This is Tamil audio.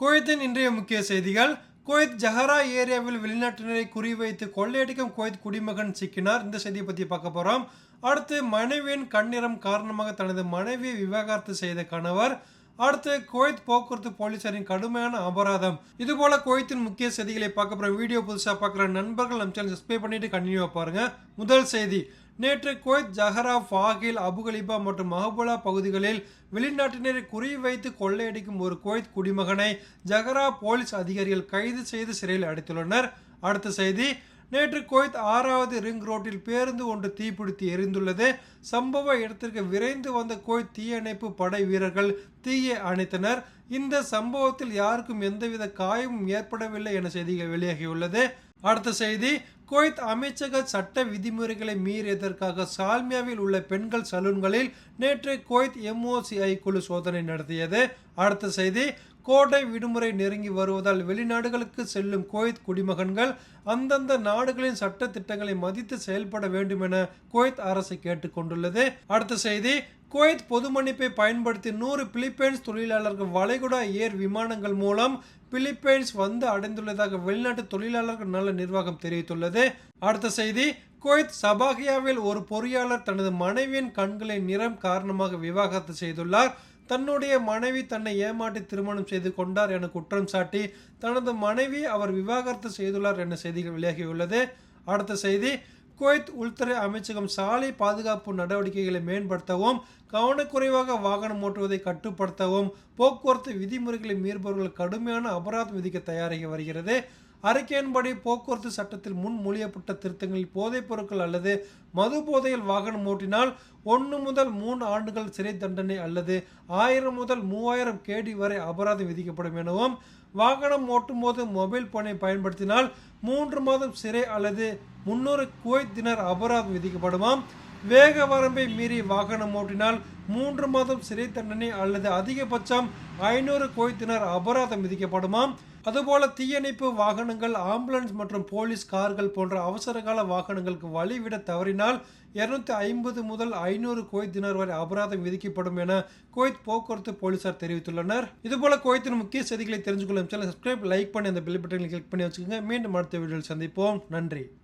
குவைத்தின் இன்றைய முக்கிய செய்திகள் குவைத் ஜஹரா ஏரியாவில் வெளிநாட்டினரை குறிவைத்து கொள்ளையடிக்கும் குவைத் குடிமகன் சிக்கினார். இந்த செய்தியை பற்றி பார்க்க போகிறோம் அடுத்து மனைவியின் கண்ணிறம் காரணமாக தனது மனைவியை விவாகரத்து செய்த கணவர் அடுத்து குவைத் போக்குவரத்து போலீசாரின் கடுமையான அபராதம். இது போல குவைத்தின் முக்கிய செய்திகளை பார்க்க போகிற வீடியோ புதுசாக பார்க்குற நண்பர்கள் நம்ம சேனல் சப்ஸ்கிரைப் பண்ணிட்டு கண்டினியூவாக பாருங்கள் முதல் செய்தி நேற்று குவைத் ஜஹரா ஃபாகில் அபுகலிபா மற்றும் மஹபுலா பகுதிகளில் வெளிநாட்டினரை குறிவைத்து கொள்ளையடிக்கும் ஒரு குவைத் குடிமகனை ஜஹரா போலீஸ் அதிகாரிகள் கைது செய்து சிறையில் அடைத்துள்ளனர். அடுத்த செய்தி நேற்று குவைத் ஆறாவது ரிங் ரோட்டில் பேருந்து ஒன்று தீப்பிடித்து எரிந்துள்ளது. சம்பவ இடத்திற்கு விரைந்து வந்த குவைத் தீயணைப்பு படை வீரர்கள் தீயை அணைத்தனர். இந்த சம்பவத்தில் யாருக்கும் எந்தவித காயமும் ஏற்படவில்லை என செய்திகள் வெளியாகியுள்ளது. அடுத்த செய்தி குவைத் அமைச்சக சட்ட விதிமுறைகளை மீறியதற்காக சால்மியாவில் உள்ள பெண்கள் சலூன்களில் நேற்று குவைத் எம்ஓசிஐ குழு சோதனை நடத்தியது. அடுத்த செய்தி கோடை விடுமுறை நெருங்கி வருவதால் வெளிநாடுகளுக்கு செல்லும் குவைத் குடிமகன்கள் அந்தந்த நாடுகளின் சட்ட திட்டங்களை மதித்து செயல்பட வேண்டும் என குவைத் அரசு கேட்டுக்கொண்டுள்ளது அடுத்த செய்தி குவைத் பொது மன்னிப்பை பயன்படுத்தி நூறு பிலிப்பைன்ஸ் தொழிலாளர்கள் வளைகுடா ஏர் விமானங்கள் மூலம் பிலிப்பைன்ஸ் வந்து அடைந்துள்ளதாக வெளிநாட்டு தொழிலாளர்கள் நல நிர்வாகம் தெரிவித்துள்ளது. அடுத்த செய்தி குவைத் சபாகியாவில் ஒரு பொறியாளர் தனது மனைவியின் கண்களின் நிறம் காரணமாக விவாகரத்து செய்துள்ளார். தன்னுடைய மனைவி தன்னை ஏமாற்றி திருமணம் செய்து கொண்டார் என குற்றம் சாட்டி தனது மனைவி அவர் விவாகரத்து செய்துள்ளார் என செய்திகள் வெளியாகியுள்ளது. அடுத்த செய்தி குவைத் உள்துறை அமைச்சகம் சாலை பாதுகாப்பு நடவடிக்கைகளை மேம்படுத்தவும் கவனக்குறைவாக வாகனம் ஓட்டுவதை கட்டுப்படுத்தவும் போக்குவரத்து விதிமுறைகளை மீறுபவர்கள் கடுமையான அபராதம் விதிக்க தயாராகி வருகிறது. அறிக்கையின்படி போக்குவரத்து சட்டத்தில் முன்மொழியப்பட்ட திருத்தங்களில் போதைப் பொருட்கள் அல்லது மது போதையில் வாகனம் ஓட்டினால் ஒன்று முதல் மூணு ஆண்டுகள் சிறை தண்டனை அல்லது ஆயிரம் முதல் மூவாயிரம் கேடி வரை அபராதம் விதிக்கப்படும் எனவும் வாகனம் ஓட்டும் போது மொபைல் போனை பயன்படுத்தினால் மூன்று மாதம் சிறை அல்லது முன்னூறு குவைத் தினர் அபராதம் விதிக்கப்படுமாம். வேக வரம்பை மீறி வாகனம் ஓட்டினால் மூன்று மாதம் சிறை தண்டனை அல்லது அதிகபட்சம் ஐநூறு கோயத்தினர் அபராதம் விதிக்கப்படுமாம். அதுபோல தீயணைப்பு வாகனங்கள் ஆம்புலன்ஸ் மற்றும் போலீஸ் கார்கள் போன்ற அவசரகால வாகனங்களுக்கு வழிவிட தவறினால் இருநூத்தி ஐம்பது முதல் ஐநூறு குவைத் வரை அபராதம் விதிக்கப்படும் என குவைத் போக்குவரத்து போலீசார் தெரிவித்துள்ளனர். இதுபோல குவைத்தின் முக்கிய செய்திகளை தெரிஞ்சுக்கொள்ளும் சேனல் சப்ஸ்கிரைப் லைக் பண்ணி அந்த பில் பட்டனை கிளிக் பண்ணி வச்சுக்கோங்க. மீண்டும் அடுத்த வீடியோவில் சந்திப்போம். நன்றி.